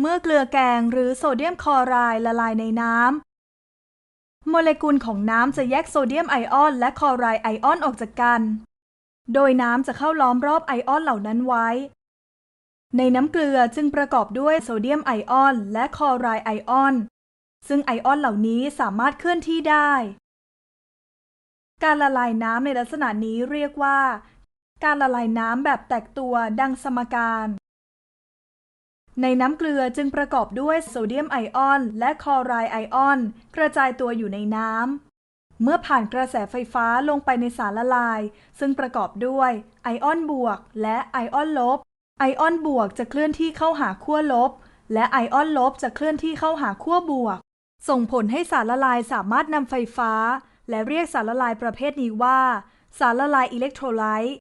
เมื่อเกลือแกงหรือโซเดียมคลอไรด์ละลายในน้ำโมเลกุลของน้ำจะแยกโซเดียมไอออน และคลอไรด์ไอออนออกจากกัน โดยน้ำจะเข้าล้อมรอบไอออนเหล่านั้นไว้ ในน้ำเกลือจึงประกอบด้วยโซเดียมไอออน และคลอไรด์ไอออน ซึ่งไอออนเหล่านี้สามารถเคลื่อนที่ได้ การละลายน้ำในลักษณะนี้เรียกว่า การละลายน้ำแบบแตกตัวดังสมการ ในน้ำเกลือจึงประกอบด้วยโซเดียมไอออน และคลอไรด์ไอออน กระจายตัวอยู่ในน้ำ เมื่อผ่านกระแสไฟฟ้าลงไปในสารละลาย ซึ่งประกอบด้วยไอออนบวก และไอออนลบ ไอออนบวกจะเคลื่อนที่เข้าหาขั้วลบ และไอออนลบจะเคลื่อนที่เข้าหาขั้วบวก ส่งผลให้สารละลายสามารถนำไฟฟ้า และเรียกสารละลายประเภทนี้ว่า สารละลายอิเล็กโทรไลต์